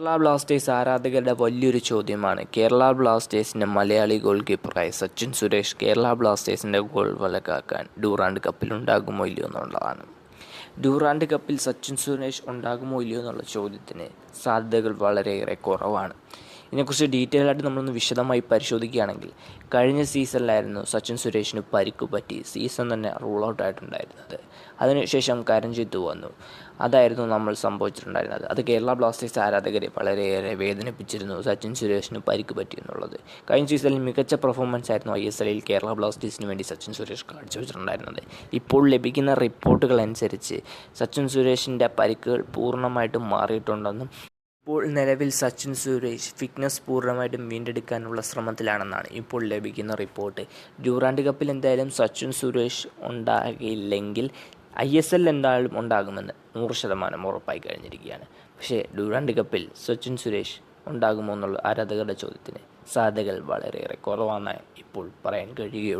Kerala Blasters ആരാധകരുടെ വലിയൊരു ചോദ്യമാണ്. കേരള ബ്ലാസ്റ്റേഴ്സിന്റെ മലയാളി ഗോൾ കീപ്പറായ സച്ചിൻ സുരേഷ് കേരള ബ്ലാസ്റ്റേഴ്സിന്റെ ഗോൾ വലക്കാക്കാൻ ഡൂറാൻഡ് കപ്പിൽ ഉണ്ടാകുമോ ഇല്ലയോ എന്നുള്ളതാണ്. ഡൂറാൻഡ് കപ്പിൽ സച്ചിൻ സുരേഷ് ഉണ്ടാകുമോ ഇല്ലയോ എന്നുള്ള ചോദ്യത്തിന് സാധ്യതകൾ വളരെയേറെ കുറവാണ്. ഇതിനെക്കുറിച്ച് ഡീറ്റെയിൽ ആയിട്ട് നമ്മളൊന്ന് വിശദമായി പരിശോധിക്കുകയാണെങ്കിൽ കഴിഞ്ഞ സീസണിലായിരുന്നു സച്ചിൻ സുരേഷിന് പരിക്ക് പറ്റി സീസൺ തന്നെ റൂൾ ഔട്ട് ആയിട്ടുണ്ടായിരുന്നത്. അതിനുശേഷം കരഞ്ജിത്ത് വന്നു. അതായിരുന്നു നമ്മൾ സംഭവിച്ചിട്ടുണ്ടായിരുന്നത്. അത് കേരള ബ്ലാസ്റ്റേഴ്സ് ആരാധകരെ വളരെയേറെ വേദനിപ്പിച്ചിരുന്നു സച്ചിൻ സുരേഷിന് പരിക്ക് പറ്റി എന്നുള്ളത്. കഴിഞ്ഞ സീസണിൽ മികച്ച പെർഫോമൻസ് ആയിരുന്നു ഐ എസ് എല്ലിൽ കേരള ബ്ലാസ്റ്റേഴ്സിന് വേണ്ടി സച്ചിൻ സുരേഷ് കാഴ്ചവെച്ചിട്ടുണ്ടായിരുന്നത്. ഇപ്പോൾ ലഭിക്കുന്ന റിപ്പോർട്ടുകൾ അനുസരിച്ച് സച്ചിൻ സുരേഷിന്റെ പരിക്കുകൾ പൂർണമായിട്ടും മാറിയിട്ടുണ്ടെന്നും ഇപ്പോൾ നിലവിൽ സച്ചിൻ സുരേഷ് ഫിറ്റ്നസ് പൂർണമായിട്ടും വീണ്ടെടുക്കാനുള്ള ശ്രമത്തിലാണെന്നാണ് ഇപ്പോൾ ലഭിക്കുന്ന റിപ്പോർട്ട് ഡ്യൂറാൻഡ് കപ്പിൽ എന്തായാലും സച്ചിൻ സുരേഷ് ഉണ്ടാകില്ലെങ്കിൽ ഐ എസ് എൽ എന്തായാലും ഉണ്ടാകുമെന്ന് നൂറ് ശതമാനം ഉറപ്പായി കഴിഞ്ഞിരിക്കുകയാണ്. പക്ഷേ ഡ്യൂറാൻഡ് കപ്പിൽ സച്ചിൻ സുരേഷ് ഉണ്ടാകുമോ എന്നുള്ള ആരാധകരുടെ ചോദ്യത്തിന് സാധ്യതകൾ വളരെയേറെ കുറവാണെന്ന് ഇപ്പോൾ പറയാൻ കഴിയുകയുള്ളൂ.